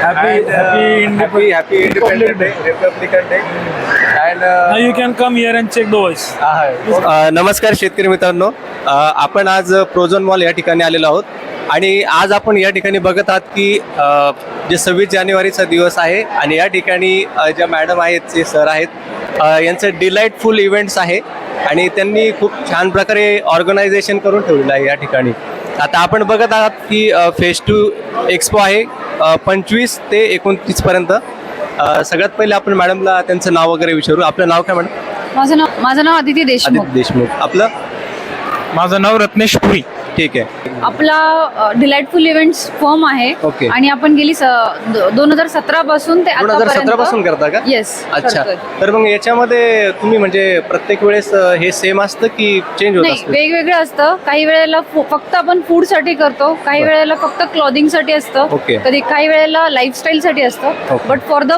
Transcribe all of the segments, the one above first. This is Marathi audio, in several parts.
Happy- and, uh, happy happy happy Independence Day, Republican Day, and uh, Now you can come here and check the voice. अ, नमस्कार शेतकरी मित्रांनो. अ, आपण आज प्रोझोन मॉल या ठिकाणी आलेलो आहोत. आणि आज आपण या ठिकाणी बघत आहात की अ, जे सव्वीस जानेवारीचा दिवस आहे आणि या ठिकाणी अ, ज्या मॅडम आहेत जे सर आहेत अ, यांचं डिलाईटफुल इव्हेंट्स आहे. आणि त्यांनी खूप छान प्रकारे ऑर्गनायझेशन करून ठेवलेलं आहे या ठिकाणी. आता आपण बघत आहात की फेस टू एक्सपो आहे. पंचवीस ते एकोणतीसपर्यंत सगळ्यात पहिले आपण मॅडमला त्यांचं नाव वगैरे विचारू. आपलं नाव काय मॅडम? माझं नाव माझं नाव अदिती देशमुख. देशमुख. आपलं? माझं नाव रत्नेश पुरी. ठीक आहे. आपला डिलाइटफुल इव्हेंट्स फर्म आहे. ओके. आणि आपण गेली दोन हजार सतरा पासून ते दोन हजार सतरा पासून करता का? येस अच्छा. तर मग याच्यामध्ये तुम्ही म्हणजे प्रत्येक वेळेस अ, हे सेम असतं की चेंज होत नाही असतं? वेगवेगळं असतं. काही वेळेला फु- फक्त आपण फूडसाठी करतो. काही बरं. वेळेला फक्त क्लॉथिंगसाठी असतं. ओके. कधी काही वेळेला लाईफस्टाईल साठी असतं. But for the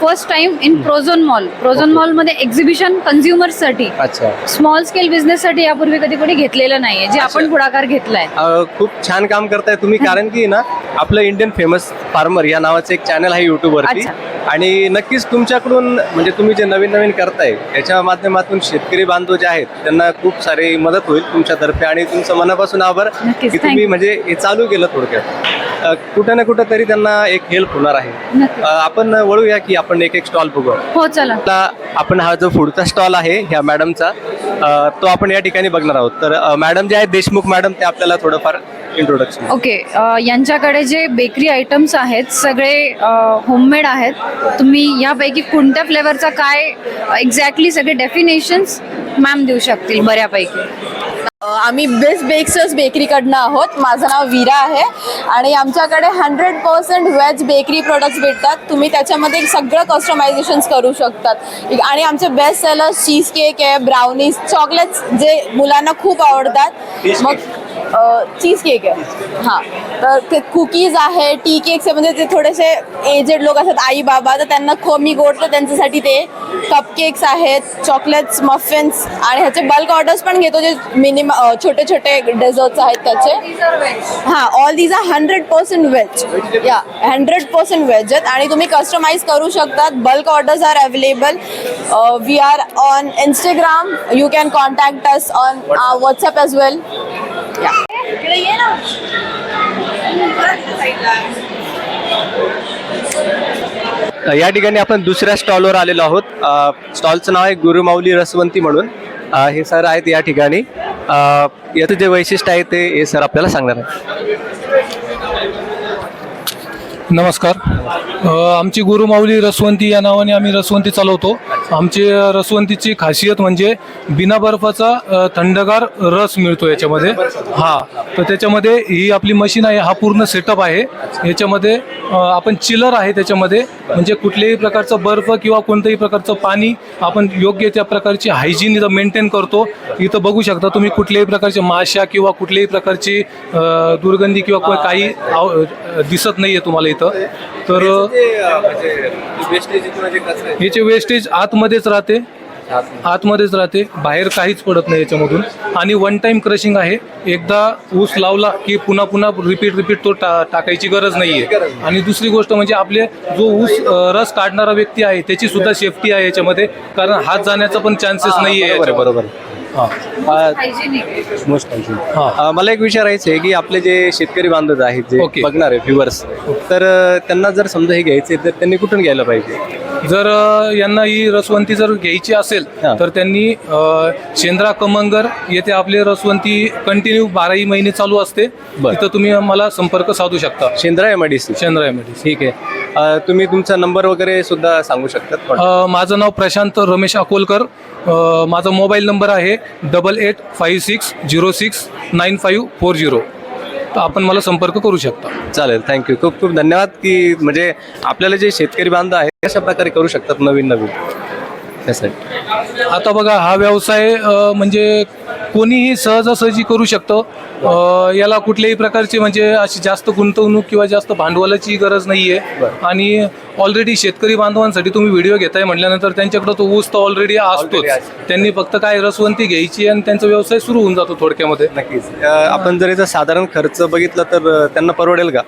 first time in Prozone mall Prozone. मॉलमध्ये एक्झिबिशन कन्झ्युमर्ससाठी. अच्छा. स्मॉल स्केल बिझनेस साठी यापूर्वी कधी कोणी घेतलेलं नाहीये. जे आपण अच्छा. पुढाकार घेतलाय. अ, खूप छान काम करताय तुम्ही कारण की ना आपलं इंडियन फेमस फार्मर या नावाचं एक चॅनल आहे युट्यूबवरती अच्छा. आणि नक्कीच तुमच्याकडून म्हणजे तुम्ही जे नवीन नवीन करताय याच्या माध्यमातून शेतकरी बांधव जे आहेत त्यांना खूप सारी मदत होईल तुमच्यातर्फे. आणि तुमचं मनापासून आभार नक्कीच, की thank तुम्ही you. म्हणजे हे चालू केलं थोडक्यात. कुठं ना कुठं तरी त्यांना एक हेल्प होणार आहे. नक्की. आपण वळूया की आपण एक एक स्टॉल बघू हो चला. आता आपण हा जो पुढचा स्टॉल आहे ह्या मॅडमचा अ, तो आपण या ठिकाणी बघणार आहोत. तर अ, मॅडम जे आहेत देशमुख मॅडम ते आपल्याला थोडंफार इंट्रोडक्शन ओके अ, यांच्याकडे जे बेकरी आयटम्स आहेत सगळे होममेड आहेत. तुम्ही यापैकी कोणत्या फ्लेवरचा काय एक्झॅक्टली सगळे डेफिनेशन्स मॅम देऊ शकतील बऱ्यापैकी. आम्ही बेस्ट बेक्सर्स बेकरीकडनं आहोत. माझं नाव वीरा आहे आणि आमच्याकडे hundred percent veg bakery products भेटतात. तुम्ही त्याच्यामध्ये सगळं कस्टमायझेशन्स करू शकतात. आणि आमचे बेस्ट सेलर्स चीज केक आहे ब्राउनीज चॉकलेट्स जे मुलांना खूप आवडतात. मग चीज केक आहे. हां. तर ते कुकीज आहे टी केक्स आहे म्हणजे ते थोडेसे एजेड लोक असतात आई बाबा तर त्यांना कमी गोड तर त्यांच्यासाठी ते. कप केक्स आहेत चॉकलेट्स मफिन्स आणि ह्याचे बल्क ऑर्डर्स पण घेतो जे मिनिमम छोटे छोटे डेझर्ट्स आहेत त्याचे. हां all these are hundred percent veg या हंड्रेड पर्सेंट व्हेज आहेत आणि तुम्ही कस्टमाइज करू शकतात. Bulk orders are available we are on Instagram you can contact us on WhatsApp as well yeah. या ठिकाणी आपण दुसऱ्या स्टॉलवर आलेलो आहोत. स्टॉलचं नाव आहे गुरुमाऊली रसवंती म्हणून. हे सर आहेत या ठिकाणी. याचं जे वैशिष्ट्य आहे ते हे सर आपल्याला सांगणार आहे नमस्कार. आमची गुरुमाऊली रसवंती या नावाने आम्ही रसवंती चालवतो. आमची रसवंतीची खासियत म्हणजे बिना बर्फाचा थंडगार रस मिळतो याच्यामध्ये. हा तर त्याच्यामध्ये ही आपली मशीन आहे हा पूर्ण सेटअप आहे. याच्यामध्ये आपण चिलर आहे त्याच्यामध्ये. म्हणजे कुठल्याही प्रकारचं बर्फ किंवा कोणत्याही प्रकारचं पाणी आपण योग्य त्या प्रकारची हायजीन इथं मेंटेन करतो. इथं बघू शकता तुम्ही कुठल्याही प्रकारच्या माशा किंवा कुठल्याही प्रकारची दुर्गंधी किंवा काही दिसत नाही आहे तुम्हाला इथं. तर याचे वेस्टेज आतमध्येच राहते. आतमध्येच राहते. बाहेर काहीच पडत नाही याच्यामधून. आणि वन टाइम क्रशिंग आहे. एकदा ऊस लावला की पुन्हा पुन्हा रिपीट रिपीट तो टा टाकायची गरज नाही. आहे आणि दुसरी गोष्ट म्हणजे आपले जो ऊस रस काढणारा व्यक्ती आहे त्याची सुद्धा सेफ्टी आहे याच्यामध्ये. कारण हात जाण्याचा पण चान्सेस नाही आहे. बरोबर हां. मोस्ट हा. मला एक विचारायचं आहे की आपले जे शेतकरी बांधव आहेत जे ओके. बघणार आहे व्ह्युअर्स तर त्यांना जर समजा हे घ्यायचे तर त्यांनी कुठून घ्यायला पाहिजे? जर यांना ही रसवंती जर घ्यायची असेल. तर त्यांनी शेंद्रा कमंगर येथे आपले रसवंती कंटिन्यू बाराही महिने चालू असते. तिथं तुम्ही मला संपर्क साधू शकता. Shendra M I D C Shendra MIDC ठीक आहे. तुम्ही तुमचा नंबर वगैरे सुद्धा सांगू शकतात माझं नाव प्रशांत रमेश अकोलकर. माझा मोबाईल नंबर आहे double eight five six zero six nine five four zero. तर आपण मला संपर्क करू शकता. चालेल थँक्यू खूप खूप धन्यवाद की म्हणजे आपल्याला जे शेतकरी बांधव आहे कशा प्रकारे करू शकतात नवीन नवीन. त्यासाठी आता बघा हा व्यवसाय म्हणजे कोणीही सहजासहजी करू शकतं. याला कुठल्याही प्रकारची म्हणजे अशी जास्त गुंतवणूक किंवा जास्त भांडवलाची गरज नाही आहे. आणि ऑलरेडी शेतकरी बांधवांसाठी तुम्ही व्हिडिओ घेताय म्हटल्यानंतर त्यांच्याकडे तो ऊस तर ऑलरेडी असतोच. असतो. त्यांनी फक्त काय रसवंती घ्यायची आणि त्यांचा व्यवसाय सुरू होऊन जातो थोडक्यामध्ये. नक्कीच. आपण जर याचा साधारण खर्च बघितला तर त्यांना परवडेल का?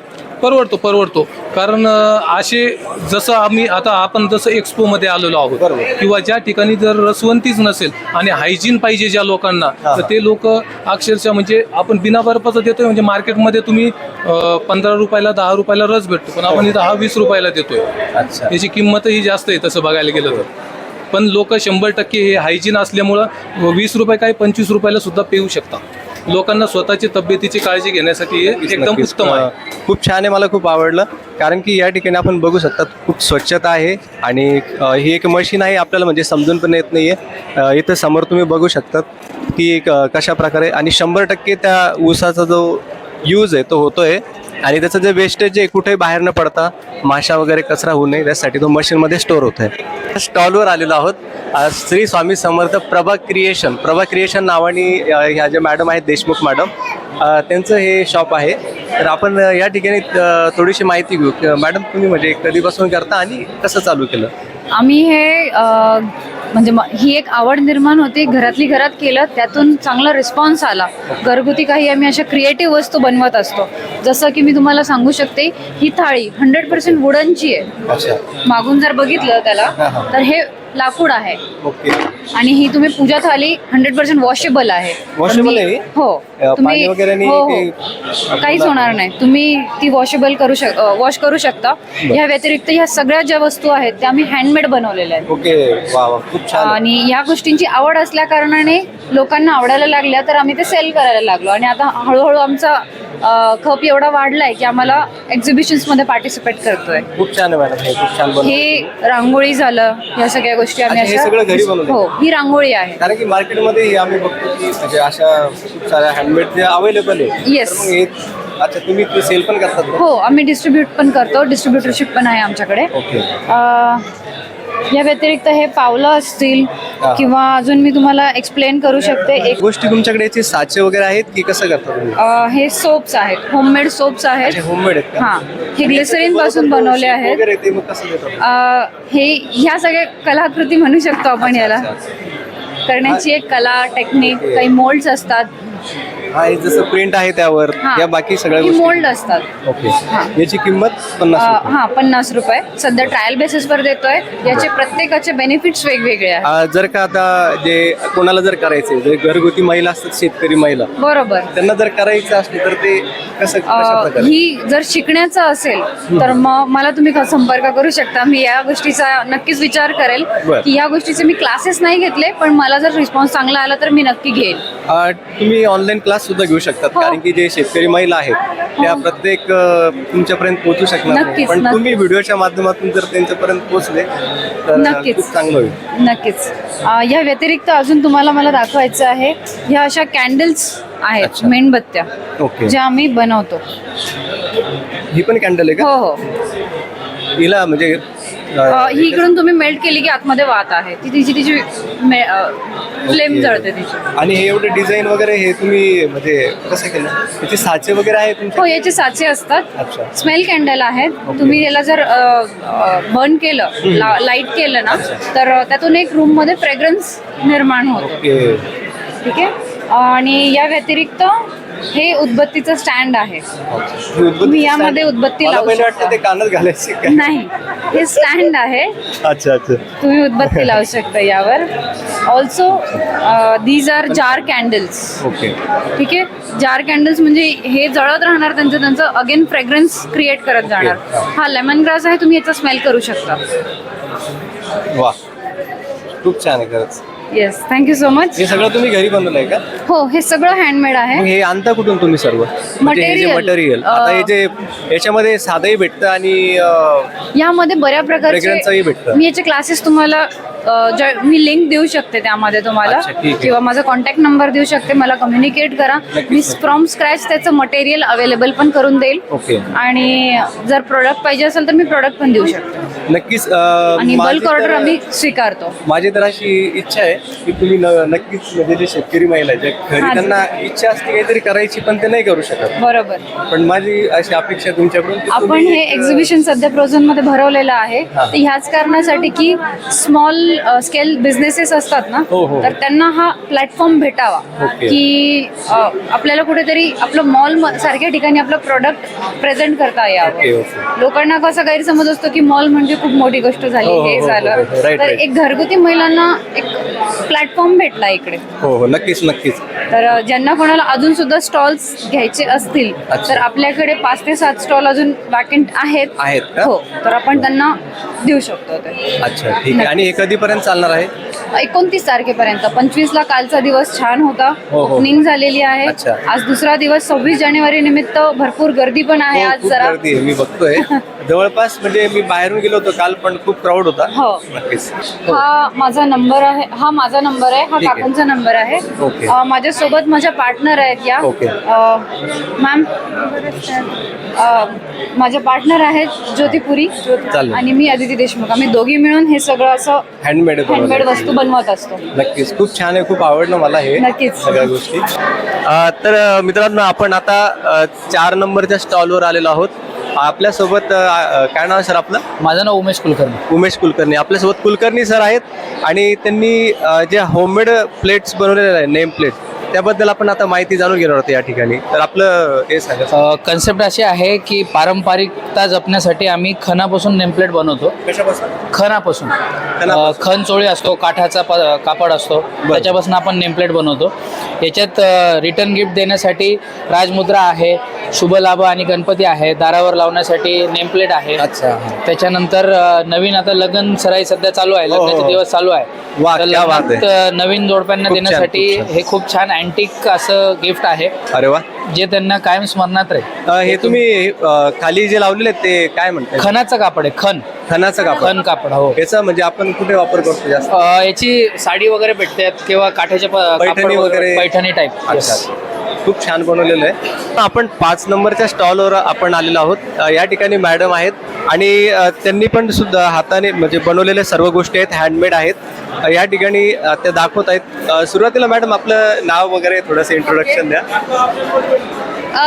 परवडतो परवडतो. कारण असे जसं आम्ही आता आपण जसं एक्सपोमध्ये आलेलो आहोत. किंवा ज्या ठिकाणी जर रसवंतीच नसेल आणि हायजीन पाहिजे ज्या लोकांना. तर ते लोक अक्षरशः म्हणजे आपण बिना बर्फाचं देतोय म्हणजे मार्केटमध्ये तुम्ही पंधरा रुपयाला दहा रुपयाला रस भेटतो पण आपण इथं हा वीस रुपयाला देतोय. त्याची किंमतही जास्त आहे तसं बघायला गेलं तर. पण लोक शंभर टक्के हे हायजीन असल्यामुळं वीस रुपये काय पंचवीस रुपयाला सुद्धा पिऊ शकतात. लोकांना स्वतःची तब्येतीची काळजी घेण्यासाठी हे एकदम नक्कीच. उत्तम आहे. अ, खूप छान आहे मला खूप आवडलं. कारण की या ठिकाणी आपण बघू शकता खूप स्वच्छता आहे आणि अ, ही एक मशीन आहे आपल्याला म्हणजे समजून पण येत नाहीये. अ, इथं समोर तुम्ही बघू शकतात की अ, कशा प्रकारे आणि शंभर टक्के त्या ऊसाचा जो यूज आहे तो होतोय. आणि त्याचं जे वेस्टेज आहे कुठेही बाहेर न पडता माशा वगैरे कचरा होऊ नये त्यासाठी तो मशीनमध्ये स्टोअर होत आहे स्टॉलवर आलेलो आहोत. श्री स्वामी समर्थ प्रभा क्रिएशन प्रभा क्रिएशन नावाने ह्या ज्या मॅडम आहेत देशमुख मॅडम त्यांचं हे शॉप आहे. तर आपण या ठिकाणी थोडीशी माहिती घेऊ. मॅडम तुम्ही म्हणजे कधीपासून करता आणि कसं चालू केलं? आम्ही हे म्हणजे ही एक आवड निर्माण होती घरातली घरात केलं त्यातून चांगला रिस्पॉन्स आला. घरगुती काही आम्ही अशा क्रिएटिव्ह वस्तू बनवत असतो. जसं की मी तुम्हाला सांगू शकते ही थाळी हंड्रेड पर्सेंट वुडनची आहे. मागून जर बघितलं त्याला. तर हे लाकूड आहे. ओके. आणि ही तुम्ही पूजा थाली हंड्रेड पर्सेंट वॉशेबल आहे मी- आहे? ही? हो अ, पाणी वगैरे नाही हो, काही- हो. काहीच होणार नाही. तुम्ही ती वॉशेबल करू शक वॉश करू शकता. ह्या व्यतिरिक्त ह्या सगळ्या ज्या वस्तू आहेत त्या आम्ही हँडमेड बनवलेल्या आहेत. ओके. वा वा. खूप छान. आणि या गोष्टींची आवड असल्या कारणाने लोकांना आवडायला लागल्या तर आम्ही ते सेल करायला लागलो. आणि आता हळूहळू आमचा खप एवढा वाढलाय की आम्हाला एक्झिबिशन्समध्ये पार्टिसिपेट करतोय खूप छान आहे मॅडम हे खूप छान बनवलं हे रांगोळी झालं या सगळ्या गोष्टी आम्ही अच्छा, हे सगळं घरी बनवलंय? हो ही रांगोळी आहे कारण की मार्केटमध्ये हे आम्ही बघतो की म्हणजे अशा खूप साऱ्या हँडमेड जे अवेलेबल आहे Yes. तर मग हे अच्छा तुम्ही ते सेल पण करतात का? हो आम्ही डिस्ट्रीब्यूट पण करतो डिस्ट्रीब्युटरशिप पण आहे आमच्याकडे अ, या व्यतिरिक्त हे पावलं असतील. किंवा अजून मी तुम्हाला एक्सप्लेन करू शकते. एक गोष्टी तुमच्याकडे याचे साचे वगैरे आहेत की कसं करता तुम्ही? अ, हे सोप्स आहेत. होममेड सोप्स आहेत. होममेड आहेत का? हा. हे ग्लिसरीन पासून बनवले आहेत. वगैरे ते मग कसं देतात अ, हे ह्या सगळ्या कलाकृती म्हणू शकतो आपण याला. करण्याची एक कला टेक्निक काही मोल्ड्स असतात. हा हे जसं प्रिंट आहे त्यावर हा. या बाकी सगळ्या ही गोष्टी. मोल्ड असतात. ओके. याची किंमत अ, पन्नास रुपये. हा पन्नास रुपये. सध्या ट्रायल बेसिसवर देतोय. याचे प्रत्येकाचे बेनिफिट्स वेगवेगळे आहेत. जर का आता जे कोणाला जर करायचे जे घरगुती महिला असतात शेतकरी महिला बरोबर. त्यांना जर करायचं असलं तर ते कसं कशा अ, प्रकारे? ही जर शिकण्याचं असेल तर मग मला तुम्ही क- संपर्क करू शकता. मी या गोष्टीचा नक्कीच विचार करेल. बर. की या गोष्टीचे मी क्लासेस नाही घेतले पण मला जर रिस्पॉन्स चांगला आला तर मी नक्की घेईल तुम्ही ऑनलाईन क्लास सुद्धा घेऊ शकतात. हो. कारण की जे शेतकरी महिला आहेत त्या प्रत्येक अ, तुमच्यापर्यंत पोहोचू शकणार नाही. नक्कीच, पण नक्कीच. तुम्ही व्हिडिओच्या माध्यमातून जर त्यांच्यापर्यंत पोहोचले तर नक्कीच. खूप चांगलं होईल. नक्कीच. अ, या व्यतिरिक्त अजून तुम्हाला मला दाखवायचं आहे ह्या अशा कॅन्डल्स आहेत अच्छा. मेणबत्त्या ओके. ज्या आम्ही बनवतो. ही पण कॅन्डल आहे हो का हो. हिला म्हणजे अ, ही इकडून तुम्ही मेल्ट केली की आतमध्ये वात आहे. ती तिची तिची फ्लेम. जळते तिची. आणि हे एवढे डिझाईन वगैरे हे तुम्ही म्हणजे कसं केलं? त्याचे साचे वगैरे आहे तुमचे हो याचे साचे असतात. अच्छा. स्मेल कॅन्डल आहेत. तुम्ही याला जर बर्न केलं लाइट केलं ना तर अ, त्यातून एक रूममध्ये फ्रेग्रन्स निर्माण होतो. ओके. ठीक आहे? आणि या व्यतिरिक्त हे उदबत्तीचं स्टँड आहे. तुम्ही यामध्ये उदबत्ती लावू पहिले शकता. वाटतं ते कानात घालायचे काय? नाही हे स्टँड आहे. अच्छा अच्छा. तुम्ही उदबत्ती लावू शकता यावर. Also these are jar candles okay ठीक आहे? जार कॅन्डल्स म्हणजे हे जळत राहणार त्यांचं त्यांचं अगेन फ्रेग्रन्स क्रिएट करत जाणार. हा लेमन ग्रास आहे तुम्ही याचा स्मेल करू शकता. वा खूप छान आहे खरंच. येस थँक्यू सो मच हे सगळं तुम्ही घरी बनवलंय का? हो हे सगळं हँडमेड आहे. हे आणता कुठून तुम्ही सर्व? Material. मटेरियल अं, आता हे जे याच्यामध्ये साधंही भेटतं आणि अं, यामध्ये बऱ्या Fragrance प्रकारचे भेटतं. मी याचे क्लासेस तुम्हाला अ, मी लिंक देऊ शकते त्यामध्ये तुम्हाला. अच्छा, ठीक आहे. किंवा माझा कॉन्टॅक्ट नंबर देऊ शकते. मला कम्युनिकेट करा. नक्कीच, मी नक्कीच. फ्रॉम स्क्रॅच त्याचं मटेरियल अवेलेबल पण करून देईल. ओके आणि जर प्रोडक्ट पाहिजे असेल तर मी प्रोडक्ट पण देऊ शकते. नक्कीच अ, आणि माझी बल्क ऑर्डर आम्ही स्वीकारतो माझी तर अशी इच्छा आहे की तुम्ही न- नक्कीच म्हणजे जे शेतकरी महिला आहेत, ज्या घरी. त्यांना इच्छा असते काहीतरी करायची पण ते नाही करू शकत बरोबर पण माझी अशी अपेक्षा तुमच्याकडून की आपण तुम्ही हे एक, एक्झिबिशन सध्या प्रोझोनमध्ये भरवलेलं आहे हा. तर ह्याच कारणासाठी की स्मॉल स्केल बिझनेसेस असतात ना हो, हो. तर त्यांना हा प्लॅटफॉर्म भेटावा ओके. की अ, आपल्याला कुठेतरी आपलं मॉल सारख्या ठिकाणी आपलं प्रोडक्ट प्रेझेंट करता ओके, यावं ओके. लोकांना कसा गैरसमज असतो की मॉल म्हणजे खूप मोठी गोष्ट झाली हो, हो, हे हो, झालं. हो. Right, तर right. एक घरगुती महिलांना एक प्लॅटफॉर्म भेटला इकडे. हो हो नक्कीच नक्कीच. तर अ, ज्यांना कोणाला अजून सुद्धा स्टॉल्स घ्यायचे असतील अच्छा. तर आपल्याकडे पाच ते सात स्टॉल अजून वॅकंट आहेत. आहेत का? हो तर आपण त्यांना देऊ शकतो ते. अच्छा ठीक आहे. आणि हे कधीपर्यंत चालणार आहे? एकोणतीस तारखेपर्यंत. पंचवीस ला कालचा दिवस छान होता. हो, हो. ओपनिंग झालेली आहे. अच्छा. आज दुसरा दिवस सव्वीस जानेवारी निमित्त भरपूर गर्दी पण आहे हो, आज खूप जरा. गर्दी आहे. मी बघतोय. जवळपास म्हणजे मी बाहेरून गेलो होतो काल पण खूप क्राऊड होता हो. नक्कीच हो. हा माझा नंबर आहे हा माझा नंबर आहे हा ठीक आहे. काकांचा नंबर आहे ओके. अ, माझ्यासोबत माझ्या पार्टनर आहेत या ओके. अ, मॅम अ, माझ्या पार्टनर आहेत ज्योतिपुरी चालेल. आणि मी अदिती देशमुख आम्ही दोघी मिळून हे सगळं असं हँडमेड हँडमेड वस्तू बनवत असतो नक्कीच खूप छान आहे खूप आवडलं मला हे नक्कीच. सगळ्या गोष्टी अ, तर अ, मित्रांनो आपण आता अ, चार नंबरच्या स्टॉलवर आलेलो आहोत आपल्यासोबत अ, काय नाव आहे सर आपलं? माझं नाव उमेश कुलकर्णी. उमेश कुलकर्णी. आपल्यासोबत कुलकर्णी सर आहेत आणि त्यांनी अ, जे होममेड प्लेट्स बनवलेले आहे नेम प्लेट त्याबद्दल आपण आता माहिती जाणून घेणार आहोत या ठिकाणी. तर आपलं हे सांगा. कन्सेप्ट अशी आहे की पारंपरिकता जपण्यासाठी आम्ही खणापासून नेमप्लेट बनवतो. कशापासून? खणापासून अ, खणापासून. खण चोळी असतो काठाचा प- कापड असतो. त्याच्यापासून आपण नेमप्लेट बनवतो. याच्यात रिटर्न गिफ्ट देण्यासाठी राजमुद्रा आहे शुभलाभ आणि गणपती आहे दारावर लावण्यासाठी नेमप्लेट आहे. अच्छा. त्याच्यानंतर अ, नवीन आता लग्न सराई सध्या चालू आहे. हो, हो, लग्नाचे हो. दिवस चालू आहे. वा, तर क्या बात लग्नात, आहे. अ, नवीन जोडप्यांना खूप छान, देण्यासाठी खूप छान. हे खूप छान अँटिक असं गिफ्ट आहे. अरे वा. जे त्यांना कायम स्मरणात राहील. अ, हे तुम्ही अ, खाली जे लावलेले आहेत ते काय म्हणतात खणाचं कापड आहे खण. खणाचं कापड. खण कापड हो. याचा म्हणजे आपण कुठे वापर करतो जास्त? अ, याची साडी वगैरे भेटतात किंवा काठाच्या प- पैठणी कापड वगैरे? पैठणी टाईप अच्छा. खूप छान बनवलेलं आहे. आपण पाच नंबरच्या स्टॉलवर आपण आलेलो आहोत. या ठिकाणी मॅडम आहेत आणि त्यांनी पण सुद्धा हाताने म्हणजे बनवलेल्या सर्व गोष्टी आहेत हँडमेड आहेत. या ठिकाणी त्या दाखवत आहेत. सुरुवातीला मॅडम आपलं नाव वगैरे थोडंसं इंट्रोडक्शन द्या.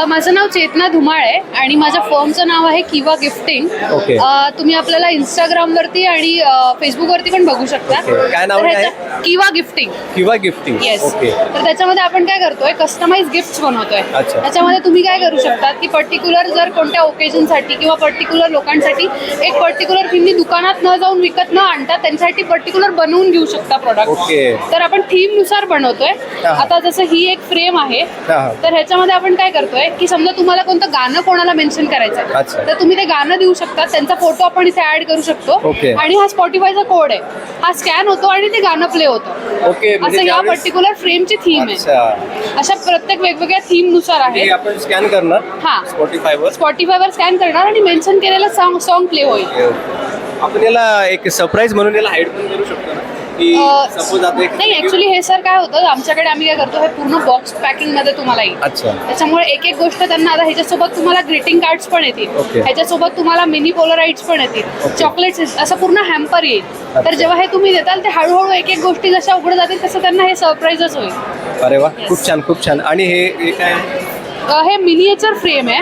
माझं नाव चेतना धुमाळ आहे आणि माझ्या फर्मचं नाव आहे किवा गिफ्टिंग ओके. अ, तुम्ही आपल्याला इंस्टाग्राम वरती आणि फेसबुक वरती पण बघू शकता ओके. काय नाव तर किवा गिफ्टिंग किंवा गिफ्टिंग येस ओके तर त्याच्यामध्ये आपण काय करतोय कस्टमाइज गिफ्ट बनवतोय अच्छा. त्याच्यामध्ये तुम्ही काय करू शकता की पर्टिक्युलर जर कोणत्या ओकेजनसाठी किंवा पर्टिक्युलर लोकांसाठी एक पर्टिक्युलर तुम्ही दुकानात न जाऊन विकत न आणता त्यांच्यासाठी पर्टिक्युलर बनवून घेऊ शकता प्रोडक्ट. तर आपण थीमनुसार बनवतोय हा. आता जसं ही एक फ्रेम आहे हा. तर ह्याच्यामध्ये आपण काय करतोय की समजा तुम्हाला कोणतं गाणं कोणाला मेन्शन करायचं आहे. तर तुम्ही ते गाणं देऊ शकता. त्यांचा फोटो आपण इथे ऍड करू शकतो. ओके. आणि हा स्पॉटीफायचा कोड आहे. हा स्कॅन होतो आणि ते गाणं प्ले होतं. ओके म्हणजे असं या ज्यावेळेस- पर्टिक्युलर फ्रेमची थीम आहे. अच्छा. अशा प्रत्येक वेगवेगळ्या थीमनुसार आहे हे आपण स्कॅन करणार हा. स्पॉटीफायवर स्पॉटीफायवर स्कॅन करणार आणि मेन्शन केलेलं सॉन्ग सॉन्ग प्ले होईल. आपण याला एक सरप्राईज म्हणून याला हाईड पण करू शकतो. नाही ऍक्च्युली हे सर काय होतं आमच्याकडे आम्ही काय करतो हे पूर्ण बॉक्स पॅकिंगमध्ये तुम्हाला येईल. अच्छा. त्याच्यामुळे एक एक गोष्ट त्यांना आता ह्याच्यासोबत तुम्हाला ग्रीटिंग कार्ड्स पण येतील. ह्याच्यासोबत तुम्हाला मिनी पोलराइड्स पण येतील. चॉकलेट्स असं पूर्ण हॅम्पर येईल. तर. जेव्हा हे तुम्ही देताल ते हळूहळू एक एक गोष्टी जशा उघड जातील तसं त्यांना हे सरप्राईजच होईल. अरे वा खूप छान खूप छान. आणि हे काय? हे मिनिएचर फ्रेम आहे.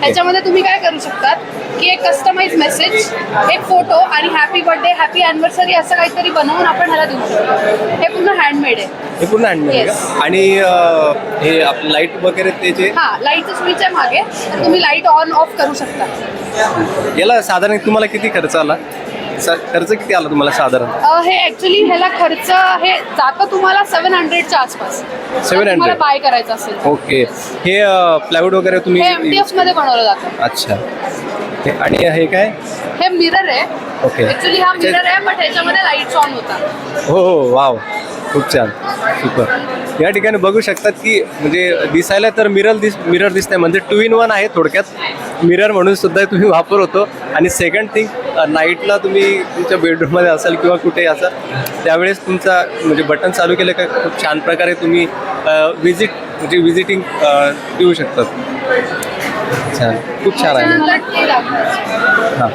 ह्याच्यामध्ये तुम्ही काय करू शकतात? की एक कस्टमाइज मेसेज एक फोटो आणि हॅपी बर्थडे हॅपी अॅनिव्हर्सरी असं काहीतरी बनवून आपण ह्याला देऊ शकतो. हे पूर्ण हँडमेड आहे. हे पूर्ण हँडमेड Yes. आणि अं, हे आपलं लाइट वगैरे ते जे हा लाईटचं स्विच आहे मागे तर तुम्ही लाइट ऑन ऑफ करू शकता. याला साधारण तुम्हाला किती खर्च आला? स- खर्च किती आला तुम्हाला साधारण? अ, हे ऍक्च्युली ह्याला खर्च हे जातं तुम्हाला सेव्हन हंड्रेडच्या आसपास. जर 700? तुम्हाला बाय करायचं असेल. ओके हे प्लायवूड वगैरे तुम्ही हे एमटीएफमध्ये बनवलं जातं. अच्छा. हे- आणि हे काय? हे मिरर आहे. ओके. ऍक्च्युली हा मिरर आहे बट ह्याच्यामध्ये लाईट्स ऑन होतात. हो हो वाव खूप छान. सुपर या ठिकाणी बघू शकतात की म्हणजे दिसायला तर मिरर दिस मिरर दिसतंय. म्हणजे टू इन वन आहे थोडक्यात. मिरर म्हणून सुद्धा तुम्ही वापर होतो. आणि सेकंड थिंग नाईटला तुम्ही तुमच्या बेडरूममध्ये असाल किंवा कुठे असाल त्यावेळेस तुमचा म्हणजे बटन चालू केलं का खूप छान प्रकारे तुम्ही विजिट म्हणजे विजिटिंग देऊ शकतात. छान खूप छान आहे. हां.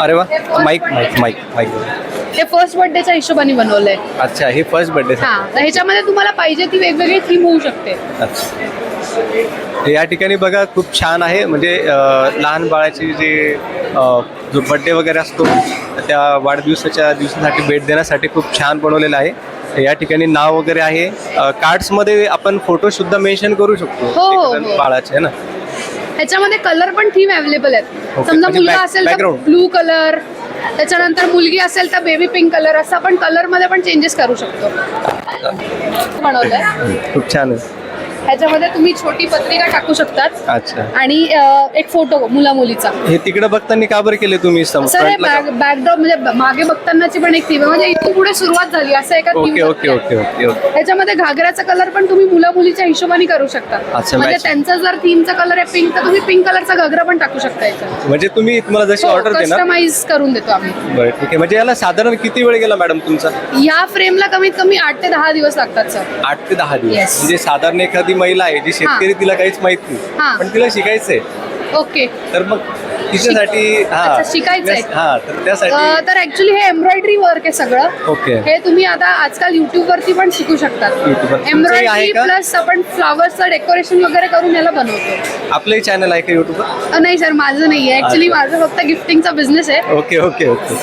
अरे वा माईक माईक माईक माईक हे फर्स्ट बर्थडेच्या हिशोबाने बनवलंय. अच्छा हे फर्स्ट बर्थडे हा तर ह्याच्यामध्ये तुम्हाला पाहिजे ती वेगवेगळी थीम होऊ शकते. अच्छा. या ठिकाणी बघा खूप छान आहे. म्हणजे अ, लहान बाळाची जे अ, जो बड्डे वगैरे असतो त्या वाढदिवसाच्या दिवसासाठी भेट देण्यासाठी खूप छान बनवलेलं आहे. या ठिकाणी नाव वगैरे आहे. कार्ड्समध्ये आपण फोटो सुद्धा मेन्शन करू शकतो. हो, हो, एखाद्या हो. बाळाचे है ना? ह्याच्यामध्ये कलर पण थीम अवेलेबल आहेत. Okay. समजा म्हणजे मुलगा back- असेल तर background. ब्लू कलर त्याच्यानंतर मुलगी असेल तर बेबी पिंक कलर असं आपण कलरमध्ये पण चेंजेस करू शकतो. बनवलंय. खूप छान आहे. ह्याच्यामध्ये तुम्ही छोटी पत्रिका टाकू शकतात. अच्छा. आणि अं, एक फोटो मुला मुलीचा हे तिकडे बघताना का बरं केले तुम्ही सम- सर हे front ला का? बॅक बॅकड्रॉप म्हणजे मागे बघतानाची पण एक थीम आहे. म्हणजे इथून पुढे सुरुवात झाली. असं एका okay theme okay. Okay okay okay. ह्याच्यामध्ये घागराचा कलर पण तुम्ही मुला मुलीच्या हिशोबाने करू शकता. अच्छा, म्हणजे match. त्यांचा जर थीमचा कलर आहे पिंक तर तुम्ही पिंक कलरचा घागरा पण टाकू शकता याच्यात. म्हणजे तुम्ही तुम्हाला जशी ऑर्डर देणार. कस्टमाइज करून देतो आम्ही. बरं ठीक आहे. म्हणजे याला साधारण किती वेळ गेला मॅडम तुमचा? या फ्रेमला कमीत कमी आठ ते दहा दिवस लागतात सर. आठ ते दहा दिवस. Yes. म्हणजे साधारण एखादी महिला आहे जी शेतकरी तिला काहीच माहीत. नाही. पण तिला शिकायचंय. ओके. तर मग तिच्यासाठी हा. शिकायचंय. हा तर त्यासाठी अ, तर ऍक्च्युली हे एम्ब्रॉयडरी वर्क आहे सगळं. ओके. हे तुम्ही आता आजकाल युट्यूब वरती पण शिकू शकतात एम्ब्रॉयडरी का? प्लस आपण फ्लॉवर्सचं डेकोरेशन वगैरे करून याला बनवतो. आपलंही चॅनल आहे का युट्यूबवर अ, नाही सर माझं नाही आहे ऍक्च्युली. माझं फक्त गिफ्टिंगचा बिझनेस आहे. Okay okay okay.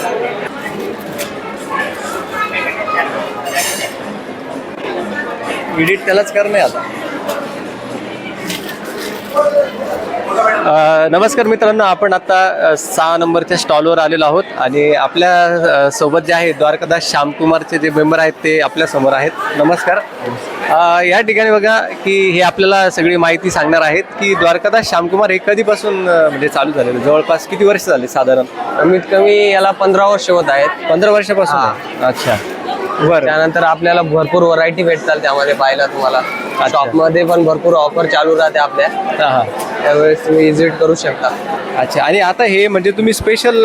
एडिट त्यालाच करणे आता अ, नमस्कार मित्रांनो आपण आता सहा नंबरच्या स्टॉलवर आलेलो आहोत आणि आपल्यासोबत जे आहे द्वारकादास श्यामकुमारचे जे मेंबर आहेत ते आपल्यासमोर आहेत. नमस्कार. या ठिकाणी बघा की हे आपल्याला सगळी माहिती सांगणार आहेत की द्वारकादास श्यामकुमार हे कधीपासून म्हणजे चालू झालेलं? जवळपास किती वर्ष झाले साधारण? कमीत कमी याला पंधरा वर्ष होत आहेत. पंधरा वर्षापासून? अच्छा. बरं. त्यानंतर आपल्याला भरपूर व्हरायटी भेटतात त्यामध्ये पाहिलं तुम्हाला. शॉपमध्ये पण भरपूर ऑफर चालू राहते आपल्या. त्यावेळेस तुम्ही विजिट करू शकता अच्छा आणि आता हे म्हणजे तुम्ही स्पेशल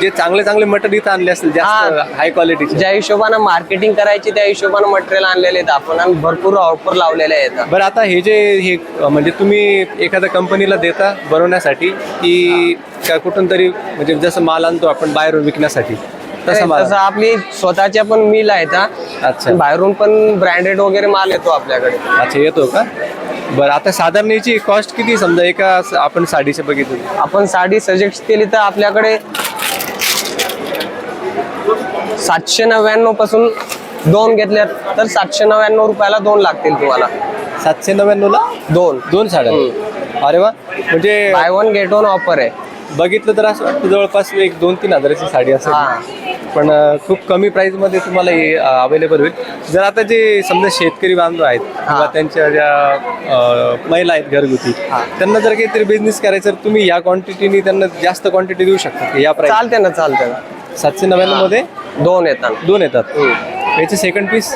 जे चांगले चांगले मटन इथं आणले असतील जास्त. हाय क्वालिटीचे ज्या हिशोबानं मार्केटिंग करायची त्या हिशोबानं मटेरियल आणलेले आहेत आपण आणि भरपूर ऑफर लावलेले आहेत बरं आता हे जे हे म्हणजे तुम्ही एखाद्या कंपनीला देता बनवण्यासाठी की का कुठून तरी म्हणजे जसं माल आणतो आपण बाहेरून विकण्यासाठी तसं आपली स्वतःच्या पण मिल आहेत. अच्छा. बाहेरून पण ब्रँडेड वगैरे माल येतो आपल्याकडे अच्छा येतो का बरं आता साधारण याची कॉस्ट किती समजा एका स- आपण साडीचे बघितलं. आपण साडी सजेस्ट केली तर आपल्याकडे सातशे नव्याण्णवपासून दोन घेतल्या तर सातशे नव्याण्णव रुपयाला दोन लागतील तुम्हाला. सातशे नव्याण्णवला दोन. दोन साड्या? अरे वा. म्हणजे buy one get one offer आहे. बघितलं तर असं वाटतं जवळपास एक दोन तीन हजाराची साडी असेल. हा. पण खूप कमी प्राइसमध्ये तुम्हाला हे अवेलेबल होईल. जर आता जे समजा शेतकरी बांधव आहेत किंवा त्यांच्या ज्या महिला आहेत घरगुती त्यांना जर काहीतरी बिझनेस करायचं तर तुम्ही या क्वांटिटीने त्यांना जास्त क्वांटिटी देऊ शकता या प्राइस चालते ना चालते ना. सातशे नव्याण्णवमध्ये दोन येतात. दोन येतात. याचे सेकंड पीस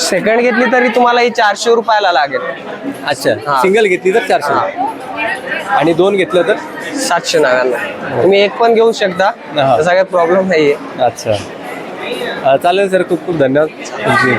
सेकंड घेतली तरी तुम्हाला ही चारशे रुपयाला लागेल. अच्छा. सिंगल घेतली तर चारशे. आणि दोन घेतलं तर सातशे नव्याण्णव. तुम्ही एक पण घेऊ शकता हा. तसा काही प्रॉब्लेम नाहीये. अच्छा. अं, चालेल सर खूप खूप धन्यवाद. तुमचे